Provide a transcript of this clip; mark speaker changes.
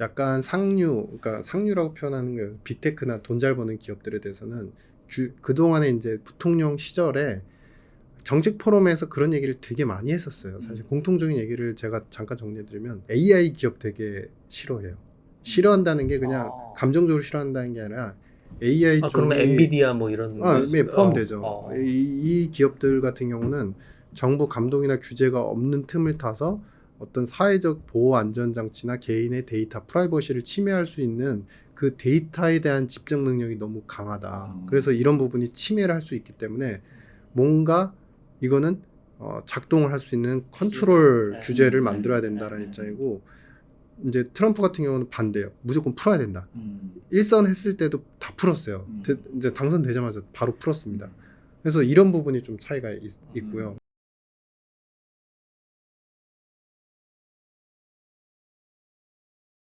Speaker 1: 약간 상류, 그러니까 상류라고 표현하는 게 빅테크나 돈 잘 버는 기업들에 대해서는 주, 그동안에 이제 부통령 시절에 정책 포럼에서 그런 얘기를 되게 많이 했었어요. 사실
Speaker 2: 음.
Speaker 1: 공통적인 얘기를 제가 잠깐 정리해드리면 AI 기업 되게 싫어해요. 싫어한다는 게 그냥
Speaker 2: 아.
Speaker 1: 감정적으로 싫어한다는 게 아니라 AI
Speaker 2: 아,
Speaker 1: 쪽이
Speaker 2: 그러면 엔비디아 뭐 이런
Speaker 1: 아,
Speaker 2: 거
Speaker 1: 네,
Speaker 2: 있어요?
Speaker 1: 포함되죠.
Speaker 2: 어, 어.
Speaker 1: 이, 이 기업들 같은 경우는 정부 감독이나 규제가 없는 틈을 타서 어떤 사회적 보호 안전 장치나 개인의 데이터 프라이버시를 침해할 수 있는 그 데이터에 대한 집중 능력이 너무 강하다.
Speaker 2: 음.
Speaker 1: 그래서 이런 부분이 침해를 할 수 있기 때문에 뭔가 이거는 어, 작동을 할 수 있는 컨트롤
Speaker 2: 네.
Speaker 1: 규제를
Speaker 2: 음.
Speaker 1: 만들어야 된다는
Speaker 2: 네.
Speaker 1: 입장이고 이제 트럼프 같은 경우는 반대예요. 무조건 풀어야 된다.
Speaker 2: 음.
Speaker 1: 일선 했을 때도 다 풀었어요.
Speaker 2: 음.
Speaker 1: 대- 이제 당선되자마자 바로 풀었습니다. 그래서 이런 부분이 좀 차이가 있, 있고요.